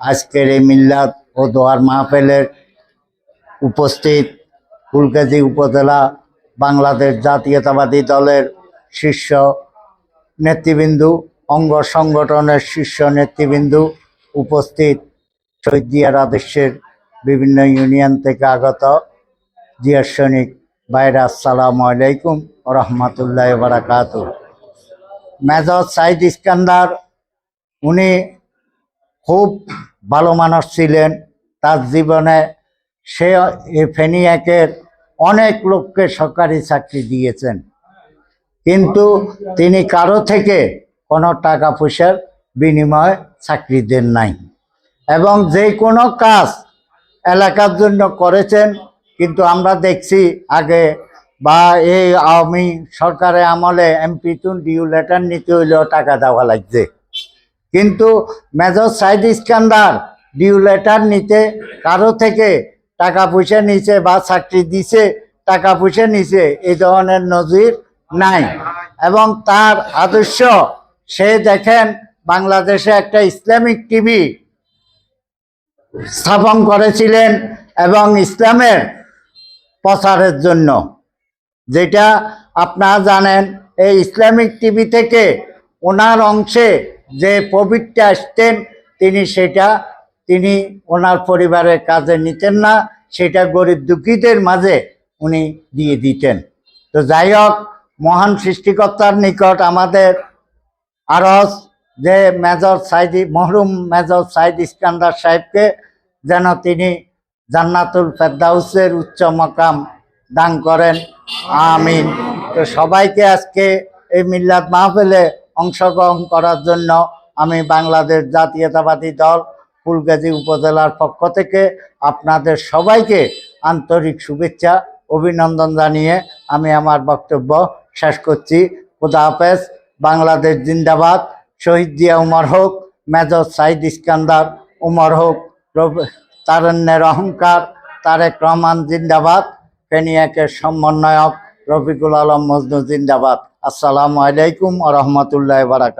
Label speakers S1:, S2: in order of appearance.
S1: আজকের এই মিল্লাত ও দোয়ার মাহফেলের উপস্থিত ফুলগাজী উপজেলা বাংলাদেশ জাতীয়তাবাদী দলের শীর্ষ নেতৃবৃন্দু, অঙ্গ সংগঠনের শীর্ষ নেতৃবৃন্দু উপস্থিত। শহীদ জিয়ার আদর্শের বিভিন্ন ইউনিয়ন থেকে আগত জিয়ার সৈনিক বাইরা আসসালামু আলাইকুম রহমতুল্লাহ বারাকাত মেজর সাইদ ইস্কান্দার, উনি খুব ভালো মানুষ ছিলেন। তার জীবনে সে ফেনিয়াকের অনেক লোককে সরকারি চাকরি দিয়েছেন। কিন্তু তিনি কারও থেকে কোনো টাকা পয়সার বিনিময়ে চাকরি দেন নাই। এবং যে কোনো কাজ এলাকার জন্য করেছেন, কিন্তু আমরা দেখছি আগে বা এই আওয়ামী সরকারের আমলে এমপি তুন ডিউ লেটার নিতে হইলেও টাকা দেওয়া লাগছে। কিন্তু major Sayeed Iskander due letter নিতে কারও থেকে টাকা পয়সা নিছে বা চাকরি দিছে, টাকা পয়সা নিছে এই ধরনের নজির নাই। এবং তার আদর্শ, সে দেখেন বাংলাদেশে একটা ইসলামিক টিভি স্থাপন করেছিলেন এবং ইসলামের প্রচারের জন্য। যেটা আপনারা জানেন, এই ইসলামিক টিভি থেকে ওনার অংশে যে প্রবৃত্তি আসতেন, তিনি সেটা, তিনি ওনার পরিবারের কাজে নিতেন না, সেটা গরিব দুঃখীদের মাঝে উনি দিয়ে দিতেন। তো যাই হোক, মহান সৃষ্টিকর্তার নিকট আমাদের আরস যে মেজর সাইদি, মহরুম মেজর সাইদ ইস্কান্দার সাহেবকে যেন তিনি জান্নাতুল ফেরদাউসের উচ্চ মকাম দান করেন। আমিন। তো সবাইকে আজকে এই মিল্লাত মাহফিলে অংশগ্রহণ করার জন্য আমি বাংলাদেশ জাতীয়তাবাদী দল ফুলগাজী উপজেলার পক্ষ থেকে আপনাদের সবাইকে আন্তরিক শুভেচ্ছা, অভিনন্দন জানিয়ে আমি আমার বক্তব্য শেষ করছি। খুদা হাফেজ। বাংলাদেশ জিন্দাবাদ। শহীদ জিয়া উমর হোক, মেজর সাইদ ইস্কান্দার উমর হোক তারণ্যের অহংকার তারেক রহমান জিন্দাবাদ। ফেনিয়াকের সমন্বয়ক রফিকুল আলম মজনু জিন্দাবাদ। আসসালামু আলাইকুম রহমতুল্লাহ বারাকাত